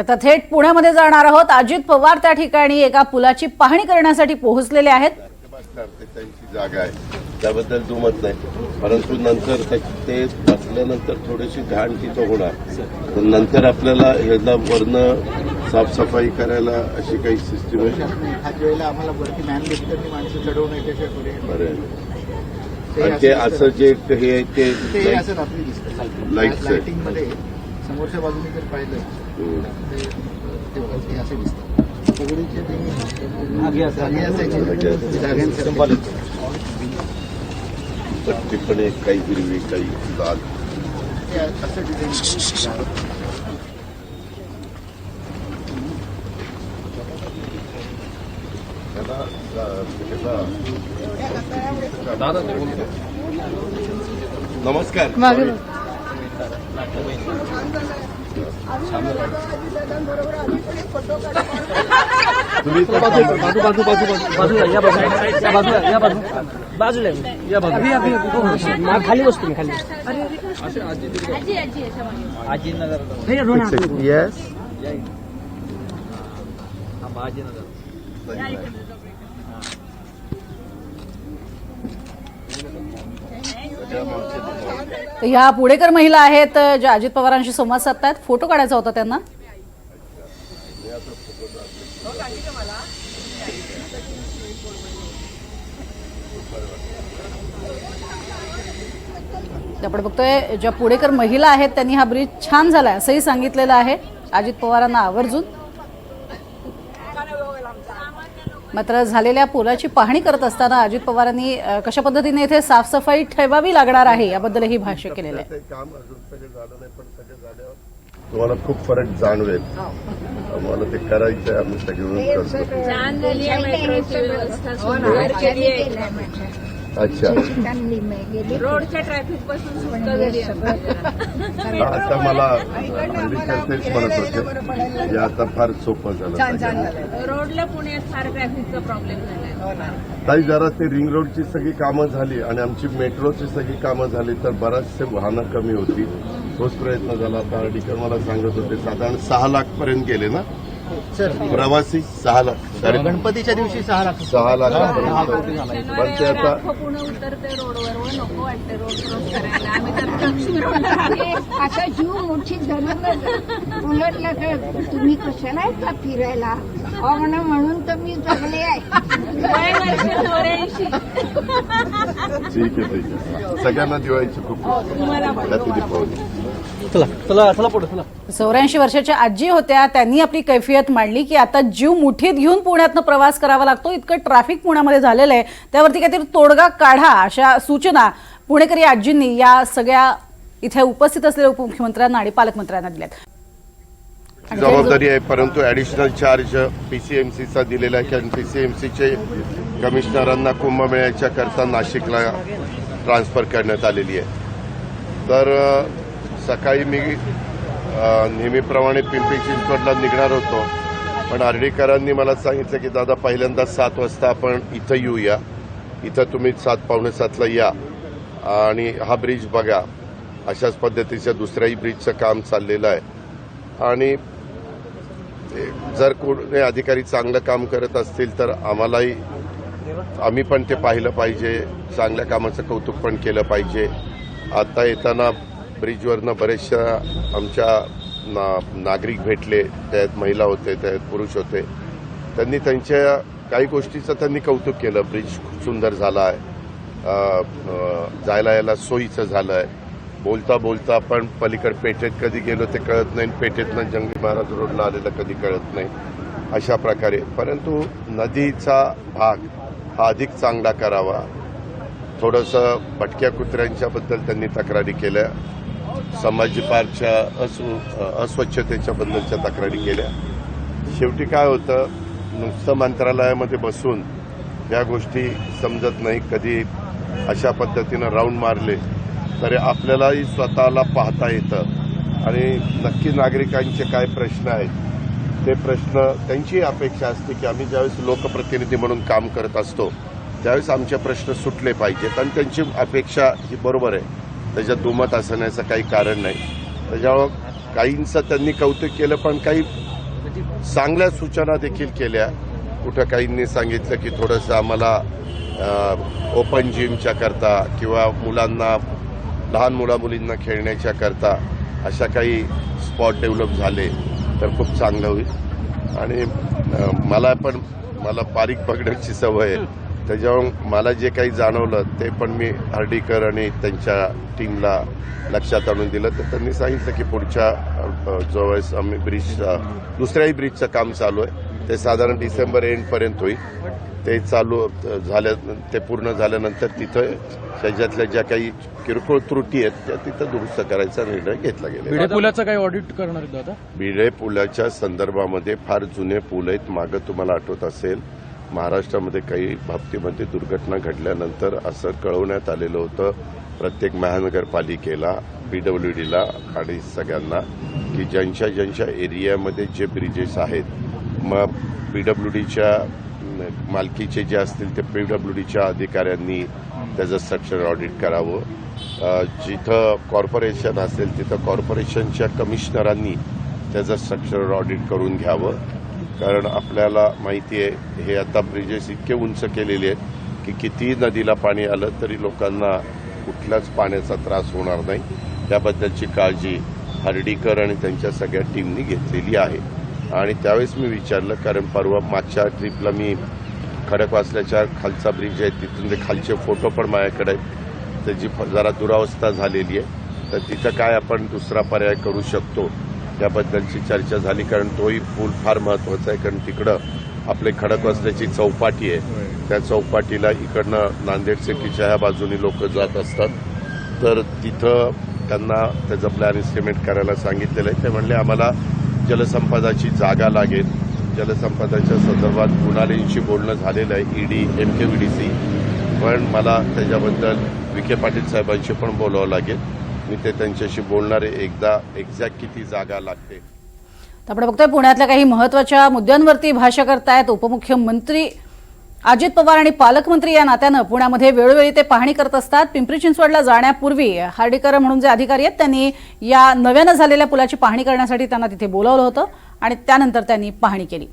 आता थेट पुण्यामध्ये जाणार आहोत. अजित पवार त्या ठिकाणी एका पुलाची पाहणी करण्यासाठी पोहोचलेले आहेत. जागा आहे. त्याबद्दल दुमत नाही. परंतु नंतर ते बसल्यानंतर थोडीशी घाण तिथं होणार. तर नंतर आपल्याला ह्याला वरनं साफसफाई करायला अशी काही सिस्टीम आहे. ती असं जे हे आहे ते मध्ये समोरच्या बाजूने जर पाहिलं. ते असे दिसतं पगडीचे ते जागे असायचे जाग्यांसारखे पट्टी पण एक काही हिरवी काही लाल असं डिझाईन नमस्कार तुम्ही बाजू बाजू बाजू बाजू बाजूला या बाजूला बाजूला या बाजूला या बाजूला खाली बसतो मी खाली आजीनगर येस तर ह्या पुणेकर महिला आहेत ज्या अजित पवारांशी संवाद साधतायत. फोटो काढायचा होता त्यांना. आपण बघतोय ज्या पुणेकर महिला आहेत त्यांनी हा ब्रिज छान झाला असंही सांगितलेलं आहे. अजित पवारांना आवर्जून. मात्र झालेल्या पुलाची पाहणी करत असताना अजित पवारांनी कशा पद्धतीने इथे साफसफाई ठेवावी लागणार आहे याबद्दलही भाष्य केलेलं आहे. ते काम अजून सगळं झालं नाही पण सगळं झाल्यावर तुम्हाला खूप फरक जाणवेल. आम्हाला ते करायचं आम्ही सगळे झाली अच्छा रोडच्या ट्रॅफिकपासून सुटका झाली आहे. आता. मला हल्लीकर तेच म्हणत होते की आता फार सोपं झालं. रोडला पुण्यात फार ट्रॅफिकचा प्रॉब्लेम झालाय. ताई जरा ते रिंग रोडची सगळी कामं झाली आणि आमची मेट्रोची सगळी कामं झाली तर बराचसे वाहनं कमी होती. तोच प्रयत्न झाला. आता हर्डीकर मला सांगत होते साधारण सहा लाख पर्यंत गेले ना? प्रवासी सहा लाख. गणपतीच्या दिवशी सहा लाख. सहा लाखापर्यंत पण ते आता पुणे उतरते रोडवर. व नको वाटते रोड क्रॉस करायला. आम्ही तर लक्ष्मी रोडला राहतो. असा जीव धरून उलटलं तर तुम्ही कशाला येता फिरायला? अहो म्हणा म्हणून तर मी जगले आहे. वय वर्ष चौऱ्याऐंशी. ठीक आहे ठीक आहे. सगळ्यांना दिवाळीची खूप हॅपी दीपावली चला चला चला पुढे चला. चौऱ्याऐंशी वर्षाच्या आजी होत्या त्यांनी आपली कैफियत मांडली की आता जीव मुठीत घेऊन पुण्यातनं प्रवास करावा लागतो. इतकं ट्रॅफिक पुण्यामध्ये झालेलं आहे. त्यावरती काहीतरी तोडगा काढा अशा सूचना पुणेकरी आजींनी या सगळ्या इथे उपस्थित असलेल्या उपमुख्यमंत्र्यांना आणि पालकमंत्र्यांना दिल्यात. जबाबदारी आहे परंतु ऍडिशनल चार्ज पीसीएमसीचा दिलेला आहे कारण पीसीएमसीचे कमिशनरांना कुंभमेळ्याच्या करता नाशिकला ट्रान्सफर करण्यात आलेली आहे. तर सकाळी मी नेहमीप्रमाणे पिंपरी चिंचवडला निघणार होतो. पण आर्डीकरांनी मला सांगितलं की दादा पहिल्यांदा सात वाजता आपण इथं येऊया. इथं तुम्ही सात पावणे सातला या. आणि हा ब्रिज बघा. अशाच पद्धतीच्या दुसऱ्याही ब्रिजचं काम चाललेलं आहे. आणि ते जर कोणी अधिकारी चांगलं काम करत असतील तर आम्हालाही आम्ही पण ते पाहिलं पाहिजे. चांगल्या कामाचं कौतुक पण केलं पाहिजे. आता येताना ब्रिजवरनं बरेचशा आमच्या ना नागरिक भेटले त्यात महिला होते त्यात पुरुष होते. त्यांनी त्यांच्या काही गोष्टीचं त्यांनी कौतुक केलं. ब्रिज खूप सुंदर झाला आहे. जायला यायला सोयीचं झालं आहे. बोलता बोलता आपण पलीकड पेठेत कधी गेलो ते कळत नाही. पेठेतनं जंगली महाराज रोडला आलेलं कधी कळत नाही. अशा प्रकारे. परंतु नदीचा भाग हा अधिक चांगला करावा. थोडंसं भटक्या कुत्र्यांच्याबद्दल त्यांनी तक्रारी केल्या. संभाजी पार्कच्या अस्व अस्वच्छतेच्या बद्दलच्या तक्रारी केल्या. शेवटी काय होतं नुसतं मंत्रालयामध्ये बसून या गोष्टी समजत नाही कधी अशा पद्धतीनं राऊंड मारले तरी आपल्यालाही स्वतःला पाहता येतं. आणि नक्की नागरिकांचे काय प्रश्न आहेत ते प्रश्न त्यांची अपेक्षा असते की आम्ही ज्यावेळेस लोकप्रतिनिधी म्हणून काम करत असतो त्यावेळेस आमचे प्रश्न सुटले पाहिजेत आणि त्यांची अपेक्षा ही बरोबर आहे. त्याच्यात दुमत असण्याचं काही कारण नाही. त्याच्यामुळं काहींचं त्यांनी कौतुक केलं पण काही चांगल्या सूचना देखील केल्या. कुठं काहींनी सांगितलं की थोडंसं आम्हाला ओपन जिमच्या करता किंवा मुलांना लहान मुलामुलींना खेळण्याच्या करता अशा काही स्पॉट डेव्हलप झाले तर खूप चांगलं होईल. आणि मला पण मला बारीक बघण्याची सवय आहे. त्याच्यावर मला जे काही जाणवलं ते पण मी हर्डीकर आणि त्यांच्या टीमला लक्षात आणून दिलं. तर त्यांनी सांगितलं की पुढच्या अ, जवळ आम्ही ब्रिज दुसऱ्याही ब्रिजचं काम चालू आहे. ते साधारण डिसेंबर एंडपर्यंत होईल. ते चालू झाल्या ते पूर्ण झाल्यानंतर तिथं त्याच्यातल्या ज्या काही किरकोळ त्रुटी आहेत त्या तिथं दुरुस्त करायचा निर्णय घेतला गेला भिडे पुलाचं काही ऑडिट करणार भिडे पुलाच्या संदर्भामध्ये फार जुने पूल आहेत. मागं तुम्हाला आठवत असेल महाराष्ट्रामध्ये काही बाबतीमध्ये दुर्घटना घडल्यानंतर असं कळवण्यात आलेलं होतं. प्रत्येक महानगरपालिकेला पीडब्ल्यूडीला आणि सगळ्यांना की ज्यांच्या ज्यांच्या एरियामध्ये जे ब्रिजेस आहेत मग पीडब्ल्यूडीच्या मालकीचे जे असतील ते पीडब्ल्यूडीच्या अधिकाऱ्यांनी त्याचं स्ट्रक्चर ऑडिट करावं. जिथं कॉर्पोरेशन असेल तिथं कॉर्पोरेशनच्या कमिशनरांनी त्याचं स्ट्रक्चर ऑडिट करून घ्यावं. कारण आपल्याला माहिती आहे हे आता ब्रिजेस इतके उंच केलेले आहेत की कितीही नदीला पाणी आलं तरी लोकांना कुठल्याच पाण्याचा त्रास होणार नाही. त्याबद्दलची काळजी हर्डीकर आणि त्यांच्या सगळ्या टीमनी घेतलेली आहे. आणि त्यावेळेस मी विचारलं कारण परवा मागच्या ट्रिपला मी खडकवासल्याच्या खालचा ब्रिज आहे तिथून ते खालचे फोटो पण माझ्याकडे आहेत. त्याची जरा दुरावस्था झालेली आहे. तर तिथं काय आपण दुसरा पर्याय करू शकतो? त्याबद्दलची चर्चा झाली कारण तोही पूल फार महत्त्वाचा आहे कारण तिकडं आपले खडकवासल्याची चौपाटी आहे. त्या चौपाटीला इकडनं नांदेड सिटीच्या ह्या बाजूनी लोक जात असतात. तर तिथं त्यांना त्याचं प्लॅन इस्टिमेट करायला सांगितलेलं आहे. ते म्हणले आम्हाला जलसंपदाची जागा लागेल. जलसंपदाच्या संदर्भात कुणालींशी बोलणं झालेलं आहे ED M K D C पण मला त्याच्याबद्दल विखे पाटील साहेबांशी पण बोलावं लागेल. मी ते त्यांच्याशी बोलणारे एकदा एक्झॅक्ट किती जागा लागते? तर आपण बघतोय पुण्यातल्या काही महत्त्वाच्या मुद्द्यांवरती भाष्य करतायत उपमुख्यमंत्री अजित पवार आणि पालकमंत्री या नात्यानं पुण्यामध्ये वेळोवेळी ते पाहणी करत असतात. पिंपरी चिंचवडला जाण्यापूर्वी हार्डीकर म्हणून जे अधिकारी आहेत त्यांनी या नव्यानं झालेल्या पुलाची पाहणी करण्यासाठी त्यांना तिथे बोलावलं होतं आणि त्यानंतर त्यांनी पाहणी केली.